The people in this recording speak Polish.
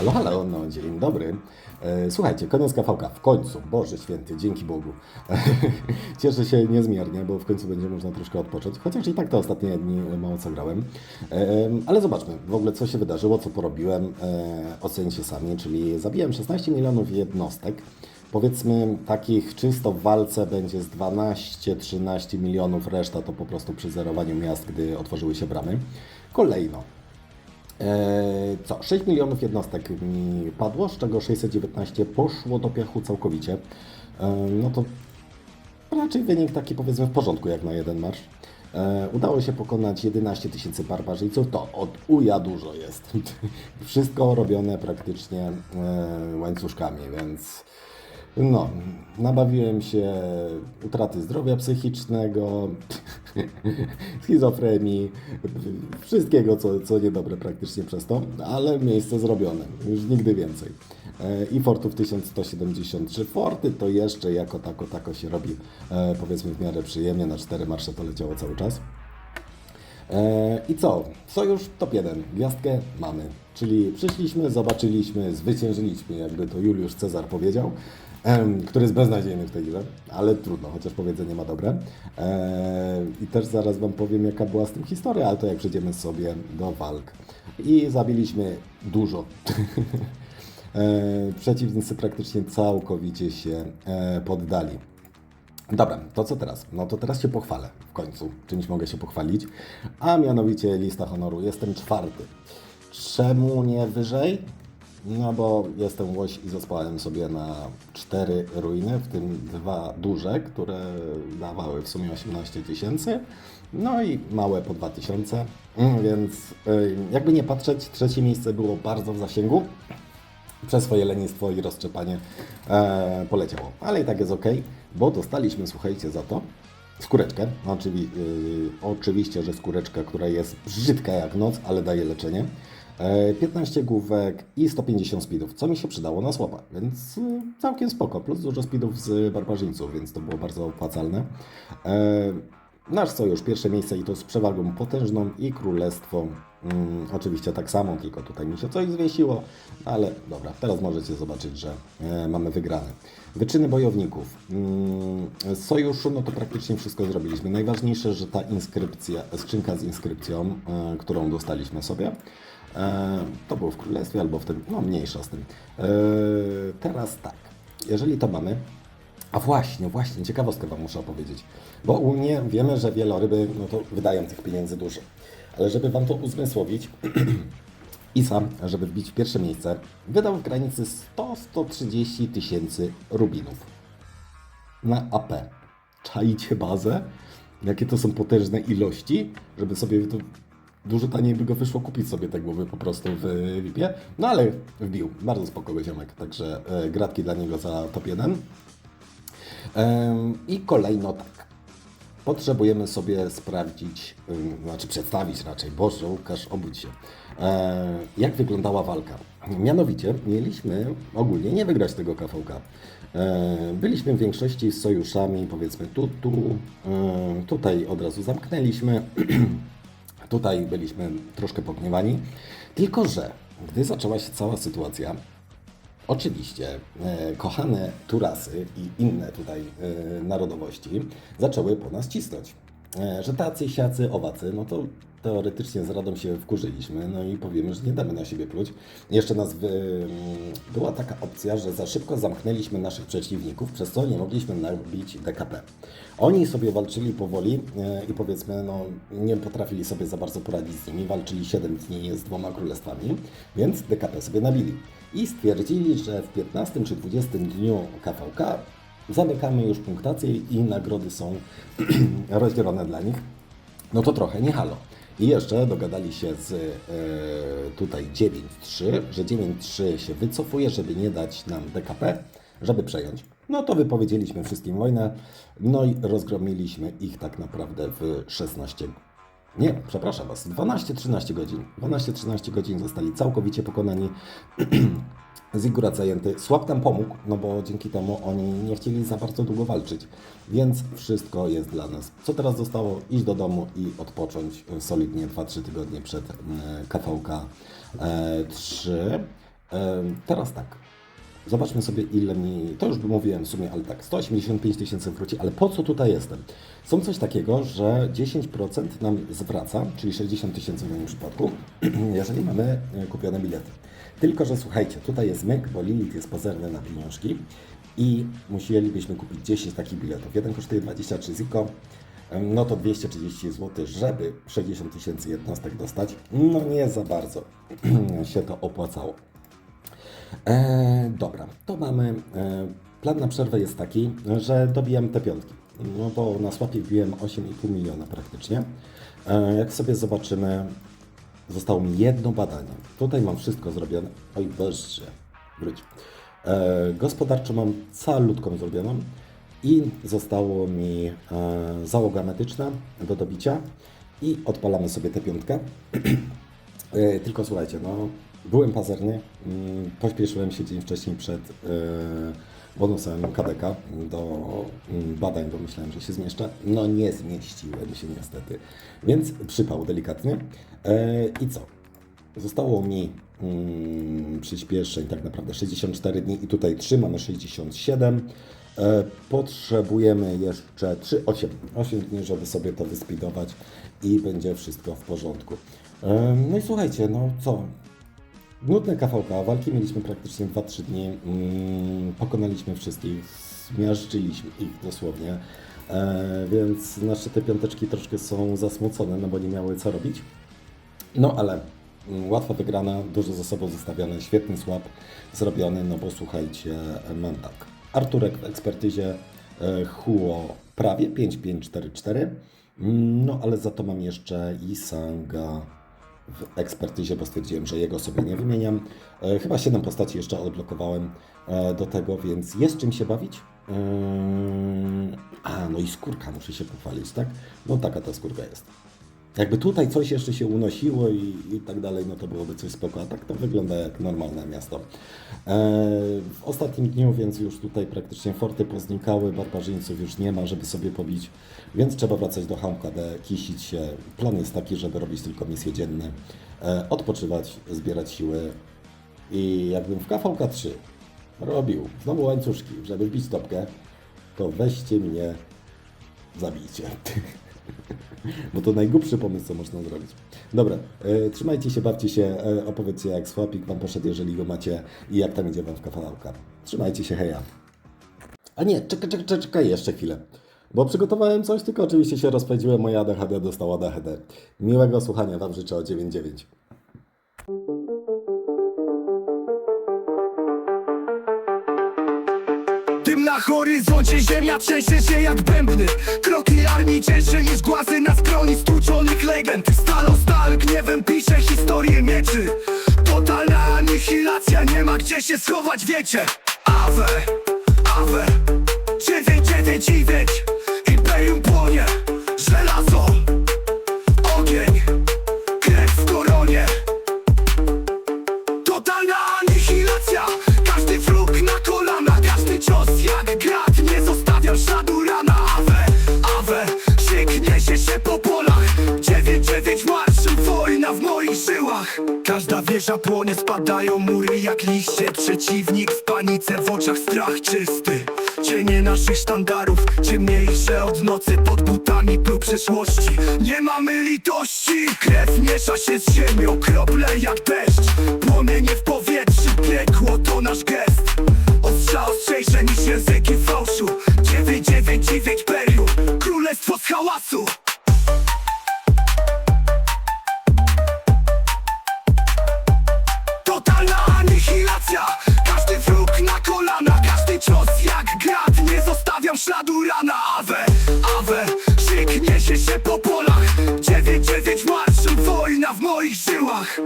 Halo, halo, no dzień dobry. E, Słuchajcie, koniec KVK, w końcu, Boże Święty, dzięki Bogu. Cieszę się niezmiernie, bo w końcu będzie można troszkę odpocząć, chociaż i tak te ostatnie dni mało co grałem. Ale zobaczmy w ogóle, co się wydarzyło, co porobiłem, e, ocencie sami, czyli zabiłem 16 milionów jednostek. Powiedzmy, takich czysto w walce będzie z 12-13 milionów, reszta to po prostu przy zerowaniu miast, gdy otworzyły się bramy. Kolejno, co? 6 milionów jednostek mi padło, z czego 619 poszło do piachu całkowicie. Eee, no to raczej wynik taki powiedzmy w porządku jak na jeden marsz. Eee, udało się pokonać 11 tysięcy barbarzyńców, to od uja dużo jest. Wszystko robione praktycznie łańcuszkami, więc no, nabawiłem się utraty zdrowia psychicznego, schizofrenii, wszystkiego, co, co niedobre praktycznie przez to, ale miejsce zrobione, już nigdy więcej. E, I Fortów 1173 Forty to jeszcze jako tako, tako się robi, e, powiedzmy w miarę przyjemnie, na cztery marsze to leciało cały czas. E, I co? Sojusz top 1. Gwiazdkę mamy. Czyli przyszliśmy, zobaczyliśmy, zwyciężyliśmy, jakby to Juliusz Cezar powiedział, który jest beznadziejny w tej grze, ale trudno, chociaż powiedzenie ma dobre. I też zaraz Wam powiem, jaka była z tym historia, ale to jak przejdziemy sobie do walk. I zabiliśmy dużo. E, Przeciwnicy praktycznie całkowicie się e, poddali. Dobra, to co teraz? No to teraz się pochwalę w końcu. Czymś mogę się pochwalić. A mianowicie lista honoru. Jestem czwarty. Czemu nie wyżej? No bo jestem łoś i zespałem sobie na cztery ruiny, w tym dwa duże, które dawały w sumie 18 tysięcy. No i małe po 2000. Mm, Więc y, jakby nie patrzeć, trzecie miejsce było bardzo w zasięgu przez swoje lenistwo i roztrzepanie e, poleciało. Ale i tak jest ok, bo dostaliśmy, słuchajcie, za to skóreczkę. Oczywi, y, oczywiście, że skóreczka, która jest brzydka jak noc, ale daje leczenie. E, 15 główek i 150 speedów, co mi się przydało na słaba, więc y, całkiem spoko. Plus dużo speedów z barbarzyńców, więc to było bardzo opłacalne. E, Nasz sojusz, pierwsze miejsce i to z przewagą potężną i królestwo. Mm, oczywiście tak samo, tylko tutaj mi się coś zwiesiło, ale dobra, teraz możecie zobaczyć, że e, mamy wygrane. Wyczyny bojowników. Mm, sojuszu, no to praktycznie wszystko zrobiliśmy. Najważniejsze, że ta inskrypcja, skrzynka z inskrypcją, e, którą dostaliśmy sobie, e, to było w królestwie albo w tym, no mniejsza z tym. E, teraz tak, jeżeli to mamy, a właśnie, właśnie, ciekawostkę Wam muszę opowiedzieć. Bo u mnie wiemy, że wieloryby no to wydają tych pieniędzy dużo. Ale żeby Wam to uzmysłowić, ISA, żeby wbić w pierwsze miejsce, wydał w granicy 100-130 tysięcy rubinów na AP. Czajcie bazę? Jakie to są potężne ilości, żeby sobie dużo taniej by go wyszło kupić sobie te głowy po prostu w VIP-ie. No ale wbił. Bardzo spokojny ziomek. Także e, gratki dla niego za top 1. Em, I kolejno tak. Potrzebujemy sobie sprawdzić, ym, znaczy przedstawić raczej, Boże, Łukasz, obudź się, e, jak wyglądała walka. Mianowicie mieliśmy ogólnie nie wygrać tego KVK. E, byliśmy w większości z sojuszami, powiedzmy tu, tu, e, tutaj od razu zamknęliśmy, tutaj byliśmy troszkę pogniewani, tylko że gdy zaczęła się cała sytuacja, Oczywiście e, kochane Turasy i inne tutaj e, narodowości zaczęły po nas cisnąć. E, że tacy, siacy, owacy, no to teoretycznie z Radą się wkurzyliśmy, no i powiemy, że nie damy na siebie pluć. Jeszcze nas wy... mm, była taka opcja, że za szybko zamknęliśmy naszych przeciwników, przez co nie mogliśmy nabić DKP. Oni sobie walczyli powoli e, i powiedzmy, no nie potrafili sobie za bardzo poradzić z nimi, walczyli 7 dni z dwoma królestwami, więc DKP sobie nabili. I stwierdzili, że w 15 czy 20 dniu KVK zamykamy już punktację i nagrody są rozdzielone dla nich. No to trochę nie halo. I jeszcze dogadali się z e, tutaj 9.3, że 9.3 się wycofuje, żeby nie dać nam DKP, żeby przejąć. No to wypowiedzieliśmy wszystkim wojnę, no i rozgromiliśmy ich tak naprawdę w 16 nie, przepraszam Was, 12-13 godzin. 12-13 godzin zostali całkowicie pokonani. Zigurat zajęty. Słab nam pomógł, no bo dzięki temu oni nie chcieli za bardzo długo walczyć. Więc wszystko jest dla nas. Co teraz zostało? Iść do domu i odpocząć solidnie 2-3 tygodnie przed e, KVK e, 3. Em, Teraz tak. Zobaczmy sobie, ile mi. To już mówiłem w sumie, ale tak, 185 tysięcy wróci, ale po co tutaj jestem? Są coś takiego, że 10% nam zwraca, czyli 60 tysięcy w moim przypadku, jeżeli mamy e, kupione bilety. Tylko, że słuchajcie, tutaj jest myk, bo Lilith jest pazerny na pieniążki i musielibyśmy kupić 10 takich biletów. Jeden kosztuje 23 ziko, no to 230 zł, żeby 60 tysięcy jednostek dostać. No nie za bardzo się to opłacało. E, dobra, to mamy. E, plan na przerwę jest taki, że dobijam te piątki. No bo na słapie wbiłem 8,5 miliona praktycznie. E, jak sobie zobaczymy, zostało mi jedno badanie. Tutaj mam wszystko zrobione. Oj, Boże, wróć. E, gospodarczo mam calutką zrobioną i zostało mi e, załoga medyczna do dobicia i odpalamy sobie tę piątkę. E, Tylko słuchajcie, no byłem pazerny, mm, pośpieszyłem się dzień wcześniej przed e, bonusem KDK do mm, badań, bo myślałem, że się zmieszczę. No nie zmieściłem się niestety, więc przypał delikatnie. E, I co? Zostało mi mm, przyspieszeń tak naprawdę 64 dni i tutaj 3 mamy 67. E, potrzebujemy jeszcze 3, 8, 8 dni, żeby sobie to wyspidować i będzie wszystko w porządku. No i słuchajcie, no co? Nudne KVK, walki mieliśmy praktycznie 2-3 dni, mm, pokonaliśmy wszystkich, zmiażdżyliśmy ich dosłownie, e, więc nasze te piąteczki troszkę są zasmucone, no bo nie miały co robić. No ale mm, łatwa wygrana, dużo zasobów zostawione, świetny słab zrobiony, no bo słuchajcie, mam tak. Arturek w ekspertyzie, e, Huo prawie 5544, mm, no ale za to mam jeszcze Isanga w ekspertyzie, bo stwierdziłem, że jego sobie nie wymieniam. E, chyba 7 postaci jeszcze odblokowałem e, do tego, więc jest czym się bawić. Ym, A, no i skórka muszę się pochwalić, tak? No taka ta skórka jest. Jakby tutaj coś jeszcze się unosiło i, i tak dalej, no to byłoby coś spoko, a tak to wygląda jak normalne miasto. E, w ostatnim dniu, więc już tutaj praktycznie forty poznikały, barbarzyńców już nie ma, żeby sobie pobić, więc trzeba wracać do HMKD, kisić się. Plan jest taki, żeby robić tylko misje dzienne, e, odpoczywać, zbierać siły i jakbym w KVK 3 robił znowu łańcuszki, żeby wbić topkę, to weźcie mnie, zabijcie. Bo to najgłupszy pomysł, co można zrobić. Dobra, e, trzymajcie się, bawcie się, e, opowiedzcie jak Swapik Wam poszedł, jeżeli go macie i jak tam idzie Wam w kafalałka. Trzymajcie się, heja. A nie, czekaj, czekaj, czekaj jeszcze chwilę. Bo przygotowałem coś, tylko oczywiście się rozpędziłem, moja ADHD dostała ADHD. Miłego słuchania Wam życzę o 9.9. na horyzoncie ziemia trzęsie się jak bębny. Kroki armii cięższe niż głazy na skroni stłuczonych legend. Stalą stal gniewem pisze historię mieczy. Totalna anihilacja, nie ma gdzie się schować, wiecie. Awe, awe, dziewięć, dziewięć i wieć. Imperium płonie, żelazo, Każda wieża płonie Spadają mury jak liście. Przeciwnik w panice W oczach strach czysty. Cienie naszych sztandarów Ciemniejsze od nocy Pod butami prób przeszłości. Nie mamy litości Krew miesza się z ziemią Krople jak deszcz. Płomienie w powietrzu Piekło to nasz gest. Ostrza ostrzejsze niż języki fałszu moich żyłach.